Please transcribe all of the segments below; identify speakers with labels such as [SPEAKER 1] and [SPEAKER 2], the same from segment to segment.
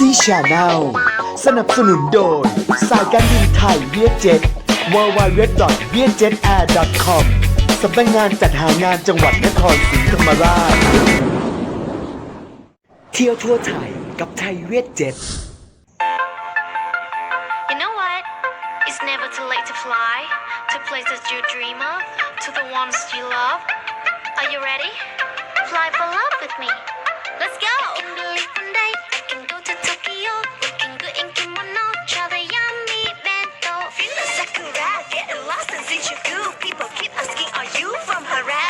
[SPEAKER 1] Oxy Channel สนับสนุนโดย สายการบินไทยเวียดเจ็ต w w w v i e t j e t a i r c o m สำนักงงานจัดหางานจังหวัดนครศรีธรรมราช เที่ยวทั่วไทยกับไทยเวียดเจ็ต
[SPEAKER 2] You know what? It's never too late to fly to places you dream of, to the ones you love. Are you ready? Fly for love with me. Let's go! I can be from day I can go
[SPEAKER 3] Since you cool, people keep asking, are you from
[SPEAKER 2] Harare?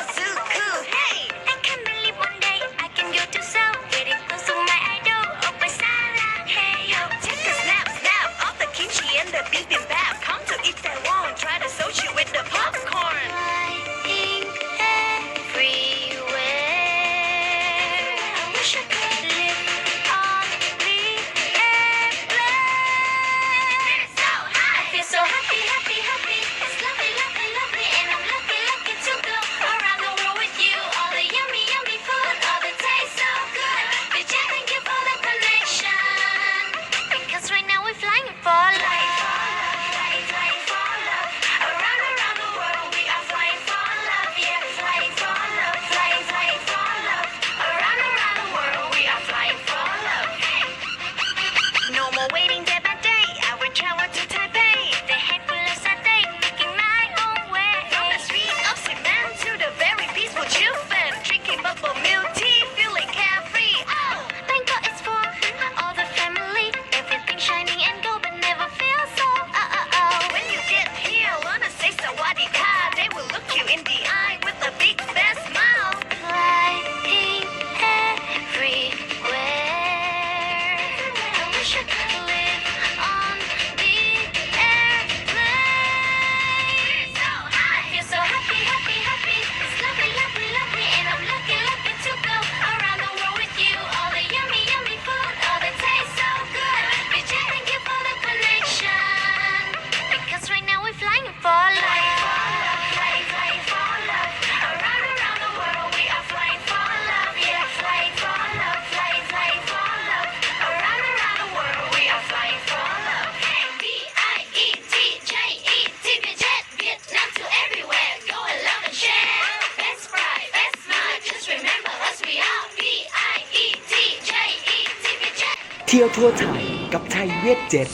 [SPEAKER 1] เที่ยวทั่วไทยกับไทยเวียดเจ็ต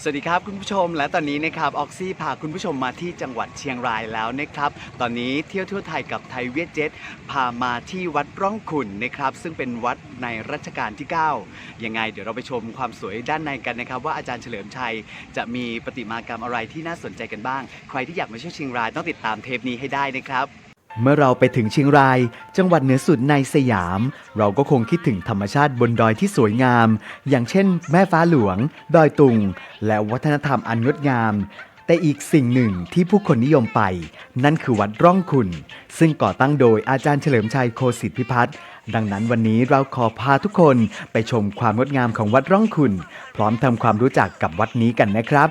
[SPEAKER 4] สวัสดีครับคุณผู้ชมและตอนนี้นะครับออกซี่พาคุณผู้ชมมาที่จังหวัดเชียงรายแล้วนะครับ ตอนนี้เที่ยวทั่วไทยกับไทยเวียดเจ็ตพามาที่วัดร่องขุนนะครับ ซึ่งเป็นวัดในรัชกาลที่ 9 ยังไง เดี๋ยวเราไปชมความสวยด้านในกันนะครับ ว่าอาจารย์เฉลิมชัยจะมีประติมากรรมอะไรที่น่าสนใจกันบ้าง ใครที่อยากมาเที่ยวเชียงรายต้องติดตามเทปนี้ให้ได้นะครับ เมื่อเราไปถึงเชียงราย จังหวัดเหนือสุดในสยาม เราก็คงคิดถึงธรรมชาติบนดอยที่สวยงาม อย่างเช่น แม่ฟ้าหลวง ดอยตุง และวัฒนธรรมอันงดงาม แต่อีกสิ่งหนึ่งที่ผู้คนนิยมไป นั่นคือวัดร่องขุนซึ่งก่อตั้งโดยอาจารย์เฉลิมชัยโคสิทธิพิพัฒน์ดังนั้นวันนี้เราขอพาทุกคนไปชมความงดงามของวัดร่องขุนพร้อมทำความรู้จักกับวัดนี้กันนะครับ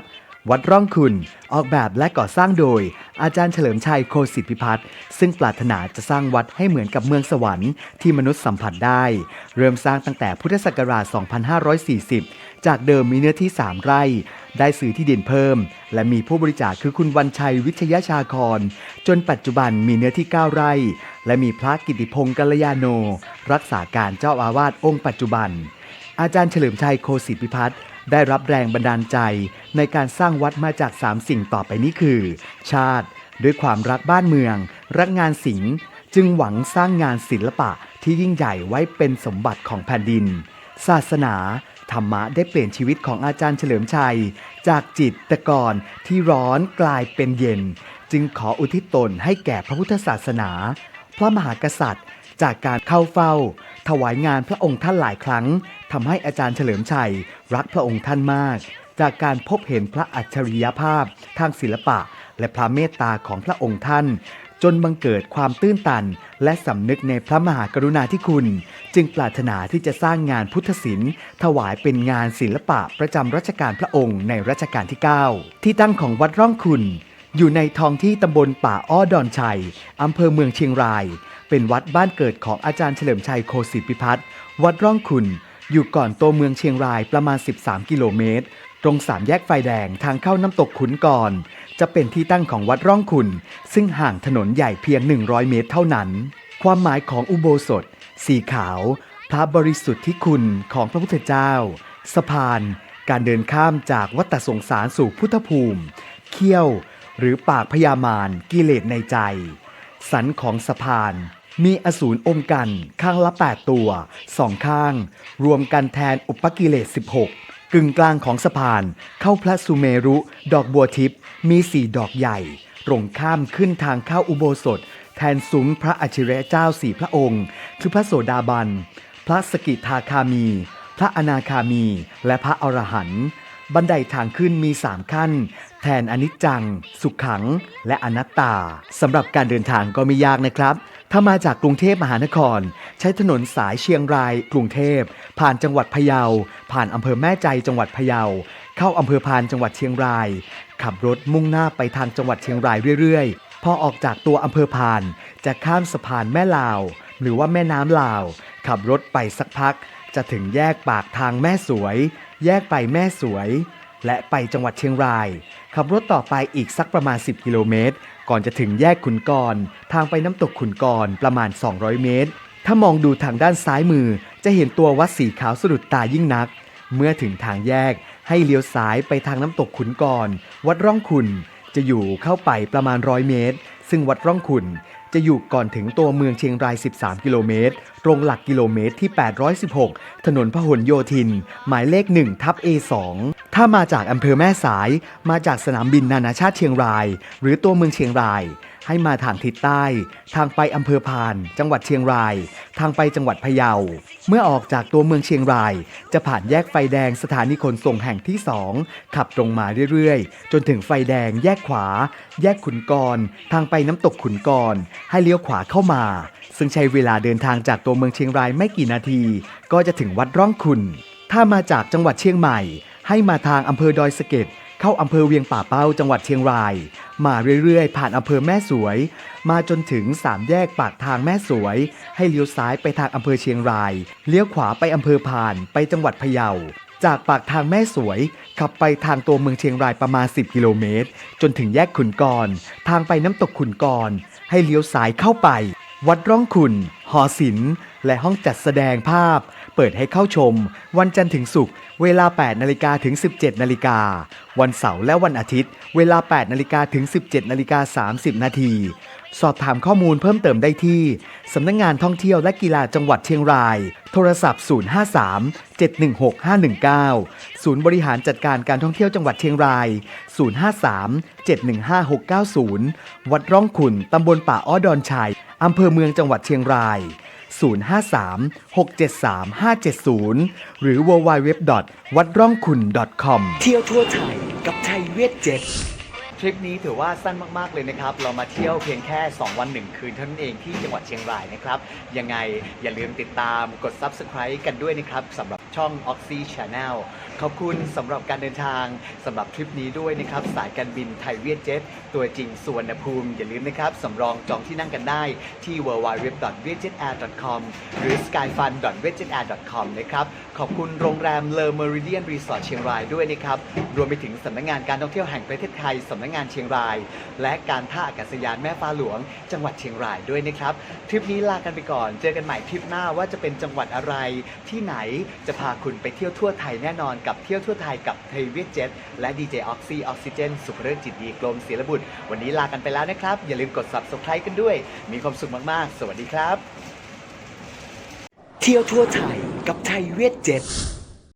[SPEAKER 4] วัดร่องคุณออกแบบและก่อสร้างโดย อาจารย์เฉลิมชัยโคสิทธิพิพัฒน์ซึ่งปรารถนาจะสร้างวัดให้เหมือนกับเมืองสวรรค์ที่มนุษย์สัมผัสได้ เริ่มสร้างตั้งแต่พุทธศักราช 2540 จากเดิมมีเนื้อที่ 3 ไร่ ได้ซื้อที่ดินเพิ่ม และมีผู้บริจาคคือคุณวันชัยวิทยาชาคร จนปัจจุบันมีเนื้อที่ 9 ไร่ และมีพระกิติพงศ์กัลยาโน รักษาการเจ้าอาวาสองค์ปัจจุบัน อาจารย์เฉลิมชัยโคสิทธิพิพัฒน์ ได้รับแรงบันดาลใจในการสร้างวัดมาจาก 3 สิ่งต่อไปนี้คือ ชาติ ด้วยความรักบ้านเมือง รักงานศิลป์จึงหวังสร้างงานศิลปะที่ยิ่งใหญ่ไว้เป็นสมบัติของแผ่นดิน ศาสนา ธรรมะได้เปลี่ยนชีวิตของอาจารย์เฉลิมชัย จากจิตต่ก่อนที่ร้อนกลายเป็นเย็น จึงขออุทิศตนให้แก่พระพุทธศาสนา พระมหากษัตริย์ จากการเข้าเฝ้า ถวายงานพระองค์ท่านหลายครั้ง ทำให้อาจารย์เฉลิมชัย รักพระองค์ท่านมาก จากการพบเห็นพระอัจฉริยภาพ ทางศิลปะ และพระเมตตาของพระองค์ท่าน จนบังเกิดความตื้นตัน และสำนึกในพระมหากรุณาธิคุณ จึงปรารถนาที่จะสร้างงานพุทธศิลป์ ถวายเป็นงานศิลปะประจำรัชกาลพระองค์ในรัชกาลที่ 9 ที่ตั้งของวัดร่องคุณอยู่ในท้องที่ตำบลป่าอ้อดอนชัย อำเภอเมืองเชียงราย เป็นวัดบ้านเกิดของอาจารย์เฉลิมชัยโคสิทธิพิพัฒน์ วัดร่องคุณ อยู่ก่อนตัวเมืองเชียงรายประมาณ 13 กิโลเมตร ตรงสามแยกไฟแดงทางเข้าน้ำตกขุนก่อน จะเป็นที่ตั้งของวัดร่องขุน ซึ่งห่างถนนใหญ่เพียง 100 เมตรเท่านั้น ความหมายของอุโบสถ สีขาว พระบริสุทธิ์ที่คุณของพระพุทธเจ้า สะพาน การเดินข้ามจากวัฏสงสารสู่พุทธภูมิ เขี้ยว หรือปากพยามารกิเลสในใจ สันของสะพาน มีอสูรอมกันข้างละ 8 ตัวสองข้าง รวมกันแทนอุปกิเลส 16 กึ่งกลางของสะพานเข้าพระสุเมรุ ดอกบัวทิพย์มีสี่ดอกใหญ่ตรงข้ามขึ้นทางเข้าอุโบสถ แทนซุ้มพระอัจฉริยะเจ้าสี่พระองค์ คือพระโสดาบัน พระสกิทาคามี พระอนาคามี และพระอรหันต์บันไดทางขึ้นมี3ขั้น แทนอนิจจัง สุขขัง และอนัตตาสำหรับการเดินทางก็ไม่ยากนะครับ ถ้ามาจากกรุงเทพมหานคร ใช้ถนนสายเชียงราย กรุงเทพ ผ่านจังหวัดพะเยา ผ่านอำเภอแม่ใจจังหวัดพะเยา เข้าอำเภอพานจังหวัดเชียงราย ขับรถมุ่งหน้าไปทางจังหวัดเชียงรายเรื่อยๆ พอออกจากตัวอำเภอพาน จะข้ามสะพานแม่ลาว หรือว่าแม่น้ำลาว ขับรถไปสักพัก จะถึงแยกปากทางแม่สวย แยกไปแม่สวย และไปจังหวัดเชียงราย ขับรถต่อไปอีกสักประมาณ 10 กิโลเมตร ก่อนจะถึงแยกขุนกร ทางไปน้ำตกขุนกรประมาณ 200 เมตร ถ้ามองดูทางด้านซ้ายมือ จะเห็นตัววัดสีขาวสะดุดตายิ่งนัก เมื่อถึงทางแยกให้เลี้ยวซ้ายไปทางน้ำตกขุนกร วัดร่องขุนจะอยู่เข้าไปประมาณ100เมตร ซึ่งวัดร่องขุนจะอยู่ก่อนถึงตัวเมืองเชียงราย 13 กิโลเมตร ตรงหลักกิโลเมตรที่ 816 ถนนพหลโยธิน หมายเลข1ทับ A2 ถ้ามาจากอำเภอแม่สาย มาจากสนามบินนานาชาติเชียงราย หรือตัวเมืองเชียงราย ให้มาทางทิศใต้ ทางไปอำเภอพาน จังหวัดเชียงราย ทางไปจังหวัดพะเยา เมื่อออกจากตัวเมืองเชียงราย จะผ่านแยกไฟแดงสถานีขนส่งแห่งที่2ขับตรงมาเรื่อยๆ จนถึงไฟแดงแยกขวา แยกขุนกร ทางไปน้ำตกขุนกร ให้เลี้ยวขวาเข้ามา ซึ่งใช้เวลาเดินทางจากตัวเมืองเชียงรายไม่กี่นาที ก็จะถึงวัดร่องขุนถ้ามาจากจังหวัดเชียงใหม่ ให้มาทางอำเภอดอยสะเก็ดเข้าอำเภอเวียงป่าเป้าจังหวัดเชียงราย มาเรื่อยๆ ผ่านอำเภอแม่สวย มาจนถึงสามแยกปากทางแม่สวย ให้เลี้ยวซ้ายไปทางอำเภอเชียงราย เลี้ยวขวาไปอำเภอพานไปจังหวัดพะเยาจากปากทางแม่สวย ขับไปทางตัวเมืองเชียงรายประมาณ 10 กิโลเมตร จนถึงแยกขุนกร ทางไปน้ำตกขุนกร ให้เลี้ยวซ้ายเข้าไป วัดร่องขุนหอศิลป์และห้องจัดแสดงภาพ เปิดให้เข้าชม วันจันทร์ถึงศุกร์เวลา 8 นาฬิกาถึง 17 นาฬิกา วันเสาร์และวันอาทิตย์ เวลา 8 นาฬิกาถึง 17 นาฬิกา 30 นาที สอบถามข้อมูลเพิ่มเติมได้ที่ สำนักงงานท่องเที่ยวและกีฬาจังหวัดเชียงราย โทรศัพท์ 053 716 519 ศูนย์บริหารจัดการการท่องเที่ยวจังหวัดเชียงราย 053 715 690 วัดร่องขุนตำบลป่าอ้อดอนชัย อำเภอเมืองจังหวัดเชียงราย 053 673 570 หรือ www. วัดร่องขุน .com
[SPEAKER 1] เที่ยวทั่วไทยกับไทยเวียดเจ็ต
[SPEAKER 4] ทริปนี้ถือว่าสั้นมาก ๆ เลยนะครับ เรามาเที่ยวเพียงแค่ 2 วัน 1 คืนเท่านั้นเองที่จังหวัดเชียงรายนะครับ ยังไงอย่าลืมติดตามกด Subscribe กันด้วยนะครับสำหรับ ช่อง Oxy Channel ขอบคุณสำหรับการเดินทางสำหรับทริปนี้ด้วยนะครับ สายการบินไทยเวียดเจ็ตตัวจริงสวนภูมิ อย่าลืมนะครับสำรองจองที่นั่งกันได้ที่ www.vietjetair.com หรือ skyfun.vietjetair.com นะครับขอบคุณโรงแรมเลอ Meridian Resort เชียงรายด้วยนะครับรวมไปถึงสำนักงานการท่องเที่ยวแห่งประเทศไทยสำนักงานเชียงราย และการท่าอากาศยานแม่ฟ้าหลวง จังหวัดเชียงรายด้วยนะครับทริปนี้ลากันไปก่อน เจอกันใหม่ทริปหน้าว่าจะเป็นจังหวัดอะไรที่ไหนจะพาาคุณไปเที่ยวทั่วไทยแน่นอนกับเที่ยวทั่วไทยกับไทเวีเจ็ตและดีเจออกซีออกซิเจนสุขเริศจิตดีกลมศิลบุตร วันนี้ลากันไปแล้วนะครับ อย่าลืมกด subscribe กันด้วย มีความสุขมากๆ สวัสดีครับ
[SPEAKER 1] เที่ยวทั่วไทยกับไทยเวทเจ็ต